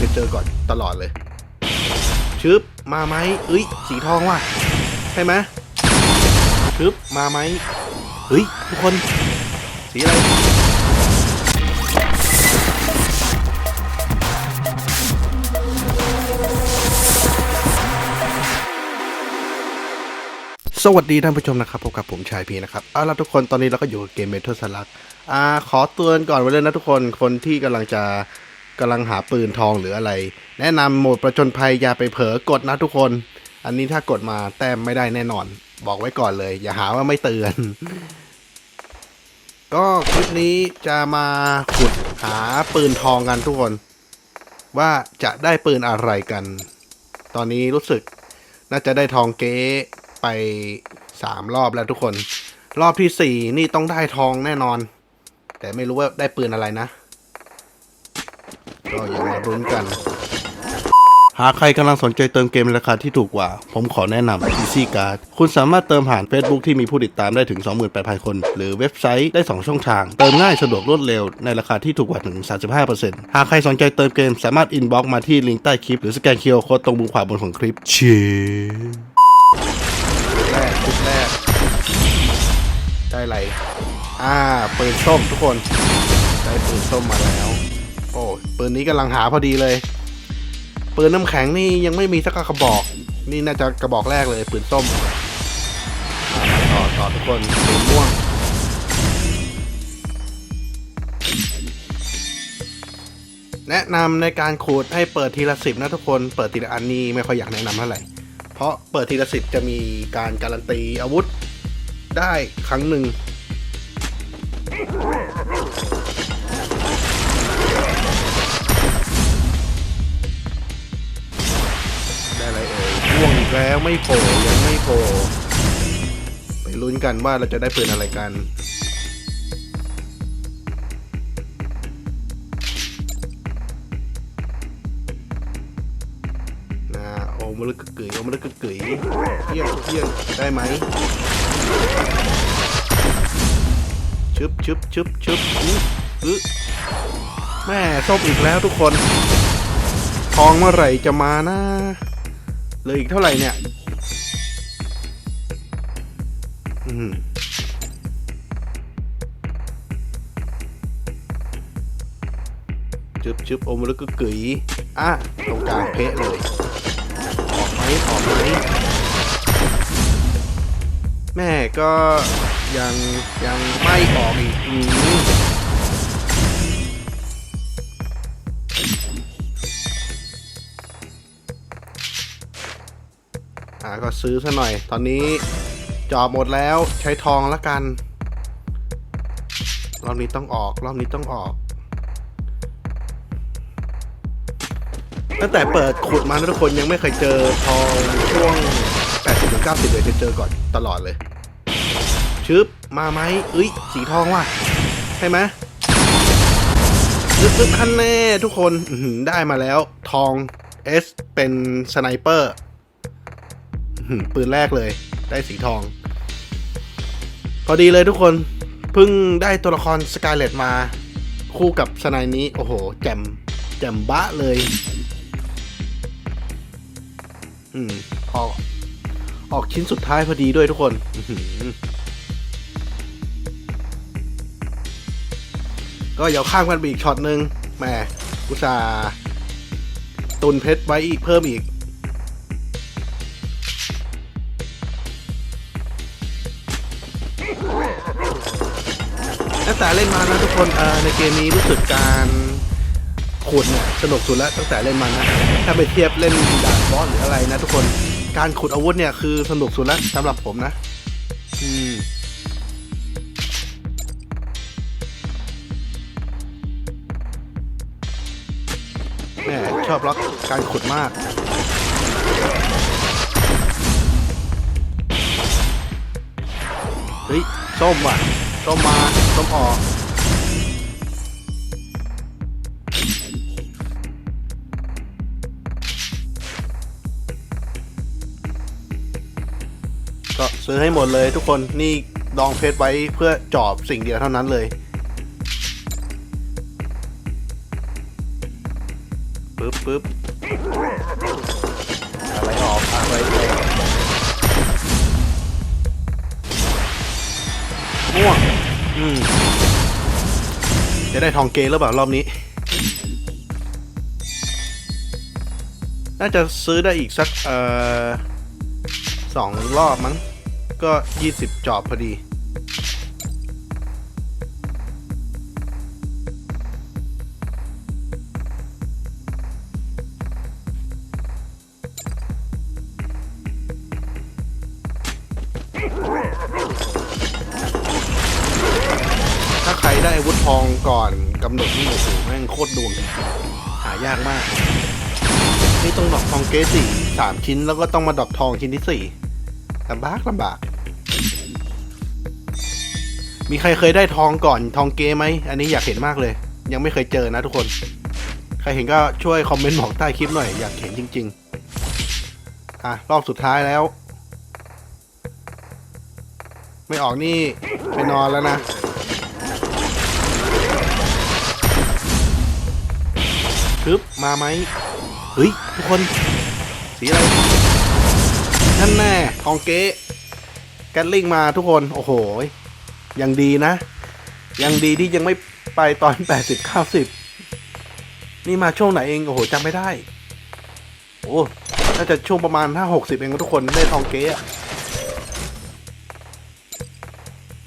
จะเจอก่อนตลอดเลย ชึบ มาไหมเอ้ย สีทองว่ะ ใช่ไหมชึบ มาไหมเฮ้ย ทุกคน สีอะไร สวัสดีท่านผู้ชมนะครับ พบกับผมชายพีนะครับ เอาล่ะทุกคนตอนนี้เราก็อยู่กับเกมเมทัลสลักอ่าขอเตือนก่อนไว้เลยนะทุกคนคนที่กำลังจะ กำลังหาปืนทองหรืออะไร แนะนำโหมดประจนภัยอย่าไปเผลอกดนะทุกคน อันนี้ถ้ากดมาแต้มไม่ได้แน่นอน บอกไว้ก่อนเลย อย่าหาว่าไม่เตือน ก็คลิปนี้จะมาขุดหาปืนทองกันทุกคน ว่าจะได้ปืนอะไรกัน ตอนนี้รู้สึกน่าจะได้ทองเก๊ไปสามรอบแล้วทุกคน รอบที่สี่นี่ต้องได้ทองแน่นอน แต่ไม่รู้ว่าได้ปืนอะไรนะ ก็อย่ามารุ้นกัน หากใครกำลังสนใจเติมเกมในราคาที่ถูกกว่า ผมขอแนะนำ Easy Card คุณสามารถเติมผ่าน Facebook ที่มีผู้ติดตามได้ถึง 28,000 คน หรือเว็บไซต์ได้ 2 ช่องทาง เติมง่ายสะดวกรวดเร็วในราคาที่ถูกกว่าถึง 35%หากใครสนใจเติมเกมสามารถอินบ็อกมาที่ลิงก์ใต้คลิปหรือสแกนเคอร์โค้ดตรงมุมขวาบนของคลิปเชแรกชุดแรก ได้อะไร อ่าปืนส้มทุกคน ได้ปืนส้มมาแล้วโอ้ ปืนนี้กำลังหาพอดีเลย ปืนน้ำแข็งนี่ยังไม่มีสักกระบอก นี่น่าจะกระบอกแรกเลย ปืนส้มต่อต่อทุกคนปืนม่วงแนะนำในการขูดให้เปิดทีละสิบนะทุกคนเปิดทีละอันนี้ไม่ค่อยอยากแนะนำเท่าไหร่เพราะเปิดทีละสิบจะมีการการันตีอาวุธได้ครั้งหนึ่ง อะไรเอ่ยม่วงอีกแล้วไม่โผล่ยังไม่โผล่ไปลุ้นกันว่าเราจะได้ปืนอะไรกัน นะโอ้มลึกกึ๋ยโอ้มลึกกึ๋ยเที่ยงเที่ยงได้ไหมชึบชึบชึบชึบอื้ออื้อแม่ส้มอีกแล้วทุกคน ทองเมื่อไหร่จะมานะ เหลืออีกเท่าไหร่เนี่ยอืมจึบจึบอมลึกกึกกึ๋ยอะตรงกลางเพะเลยออกไหมออกไหมแม่ก็ยังยังไม่ออกอีกอืม อ่าก็ซื้อซะหน่อย ตอนนี้จอบหมดแล้วใช้ทองละกัน รอบนี้ต้องออกรอบนี้ต้องออก ตั้งแต่เปิดขุดมาทุกคนยังไม่เคยเจอทองช่วง 80-90 เลยจะเจอก่อนตลอดเลย ชึบ มาไหมเอ้ย สีทองว่ะ ใช่ไหมลึกๆคันแน่ทุกคนได้มาแล้วทอง S เป็นสไนเปอร์ ปืนแรกเลย ได้สีทอง พอดีเลยทุกคนเพิ่งได้ตัวละครสกายเลตมา คู่กับสไนนี้ โอ้โห แจมแจมบะเลย อืมออกออกชิ้นสุดท้ายพอดีด้วยทุกคนก็เดี๋ยวข้างกันไปอีกช็อตหนึ่งแหมอุตส่าตุนเพชรไว้อีกเพิ่มอีก ตั้งแต่เล่นมานะทุกคนเอ่อในเกมนี้รู้สึกการขุดเนี่ยสนุกสุดแล้วตั้งแต่เล่นมานะถ้าไปเทียบเล่นด่านบอสหรืออะไรนะทุกคนการขุดอาวุธเนี่ยคือสนุกสุดแล้วสำหรับผมนะอืมแหม่ชอบล็อกการขุดมากเฮ้ยส้มว่ะ ส้มมาส้มออกก็ซื้อให้หมดเลยทุกคนนี่ดองเพชรไว้เพื่อจอบสิ่งเดียวเท่านั้นเลยปึ๊บปึ๊บ ม่วงอืมจะได้ทองเกหรือเปล่ารอบนี้ น่าจะซื้อได้อีกสัก เอ่อสองรอบมั้ง ก็ยี่สิบจอบพอดี ทองก่อนกำหนดนี่โอ้โหแม่งโคตรดวงหายากมาก นี่ต้องดอกทองเกสสี่สามชิ้นแล้วก็ต้องมาดอกทองชิ้นที่สี่ลำบากลำบาก มีใครเคยได้ทองก่อนทองเกไหม อันนี้อยากเห็นมากเลย ยังไม่เคยเจอนะทุกคน ใครเห็นก็ช่วยคอมเมนต์บอกใต้คลิปหน่อย อยากเห็นจริง ๆ อะ รอบสุดท้ายแล้ว ไม่ออกนี่ไปนอนแล้วนะ ปึ๊บมาไหมเฮ้ยทุกคน สีอะไรนั่นแน่ทองเก๊แกลลิงมาทุกคน โอ้โห ยังดีนะ ยังดีที่ยังไม่ไปตอน 80 90 นี่มาช่วงไหนเอง โอ้โหจำไม่ได้ โอ้น่าจะช่วงประมาณ 5 60 เองทุกคนได้ทองเก๊อะ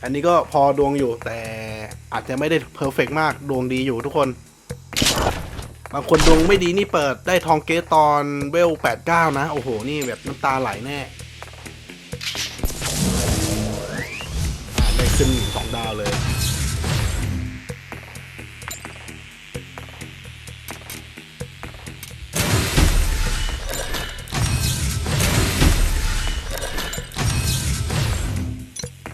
อันนี้ก็พอดวงอยู่แต่อาจจะไม่ได้เพอร์เฟกมากดวงดีอยู่ทุกคน บางคนดวงไม่ดีนี่เปิดได้ทองเกตตอนเวล89 นะ โอ้โห นี่แบบน้ำตาไหลแน่ได้ขึ้นสองดาวเลย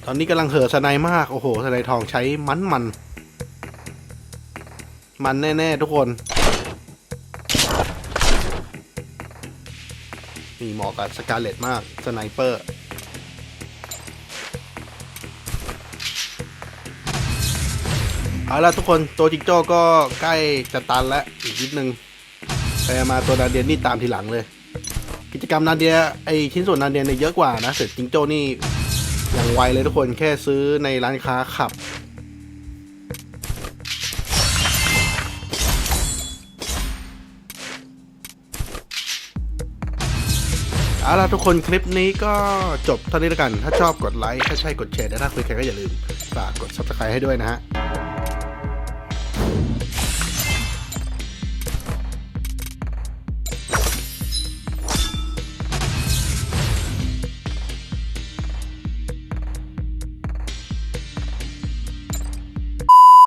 ตอนนี้กำลังเห่อสไนด์มาก โอ้โหสไนด์ทองใช้มันมันมันแน่ ๆ ทุกคน นี่เหมาะกับสกาเลตมากสไนเปอร์เอาละทุกคนตัวจิงโจ้ก็ใกล้จะตันแล้วอีกนิดนึงไปมาตัวนาเดียนนี่ตามทีหลังเลย กิจกรรมนาเดียไอชิ้นส่วนนาเดียเนี่ยเยอะกว่านะเสร็จจิงโจ้นี่อย่างไวเลยทุกคนแค่ซื้อในร้านค้าขับ เอาล่ะทุกคนคลิปนี้ก็จบเท่านี้แล้วกัน ถ้าชอบกดไลค์ ถ้าใช่กดแชร์และถ้าคุยใครก็อย่าลืมฝากกด subscribe ให้ด้วยนะฮะ